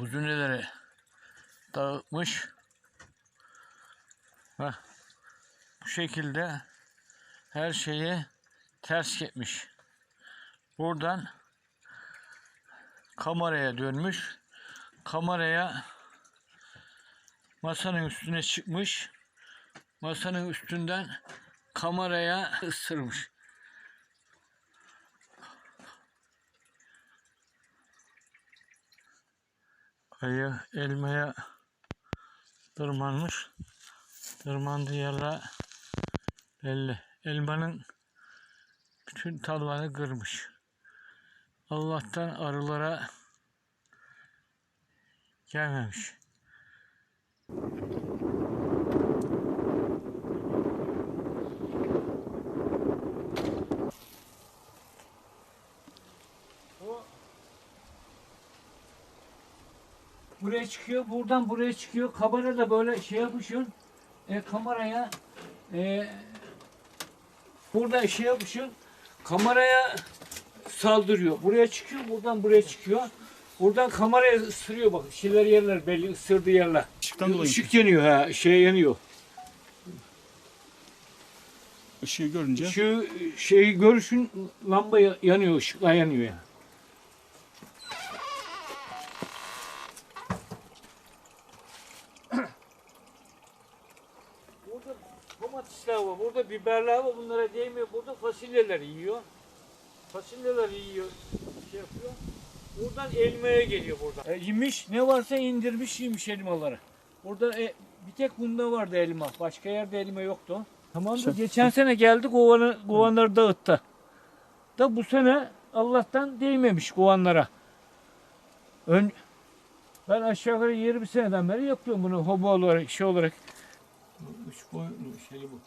Huzuneleri dağıtmış. Ve bu şekilde her şeyi ters etmiş. Buradan kameraya dönmüş. Kameraya masanın üstüne çıkmış. Masanın üstünden kameraya ısırmış. Ayı elmaya tırmanmış. Tırmandığı yerler belli. Elmanın bütün talvarını kırmış. Allah'tan arılara gelmemiş. Buraya çıkıyor, buradan buraya çıkıyor. Kamera da böyle şey yapışıyorsun. E, kameraya e, burada şey yapışıyorsun. Kameraya saldırıyor. Buraya çıkıyor, buradan buraya çıkıyor. Buradan kameraya ısırıyor bak. Şeyler yerler belli, ısırdığı yerler. Işıktan dolayı. Işık yanıyor ha, şey yanıyor. Işığı görünce Şu şeyi görüşün lamba ya- yanıyor, ışıklar yanıyor ya. Burada domatesler var, burada biberler var, bunlara değmiyor. Burada fasulyeler yiyor. Fasulyeler yiyor, şey yapıyor. Buradan elmaya geliyor buradan. E, yemiş, ne varsa indirmiş yemiş elmaları. Burada e, bir tek bunda vardı elma. Başka yerde elma yoktu. Tamam da geçen sene geldi kovanı, kovanları dağıttı. Da bu sene Allah'tan değmemiş kovanlara. Ön, ben aşağı yukarı 20 seneden beri yapıyorum bunu hobi olarak, şey olarak. Üç boyutlu şey bu.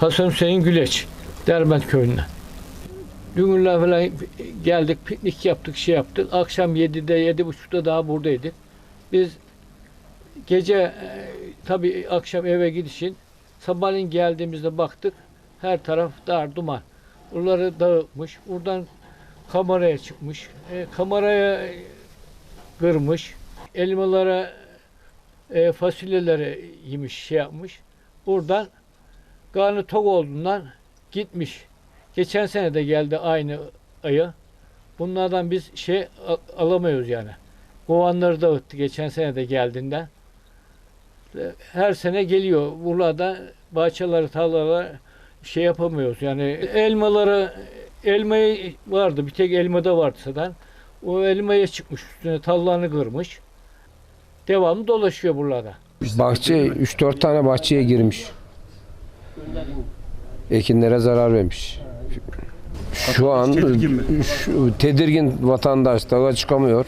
Hasan Hüseyin Güleç, Derbent köyünden. Dünürler falan geldik, piknik yaptık, şey yaptık. Akşam 7'de, 7.30'da daha buradaydık. Biz gece e, tabii akşam eve gidişin sabahleyin geldiğimizde baktık her taraf dar duman. Buraları dağıtmış. Buradan kameraya çıkmış. E, kameraya kırmış. Elmalara e, fasulyeleri yemiş, şey yapmış. Buradan karnı tok olduğundan gitmiş. Geçen sene de geldi aynı ayı. Bunlardan biz şey alamıyoruz yani. Kovanları dağıttı geçen sene de geldiğinden. Her sene geliyor. Burada bahçeleri, tarlaları şey yapamıyoruz. Yani elmaları, elmayı vardı. Bir tek elmada vardı zaten. O elmaya çıkmış üstüne tallarını kırmış. Devamlı dolaşıyor buralarda. Bahçe 3-4 tane bahçeye girmiş. Ekinlere zarar vermiş. Şu an şu, tedirgin vatandaş dağa çıkamıyor.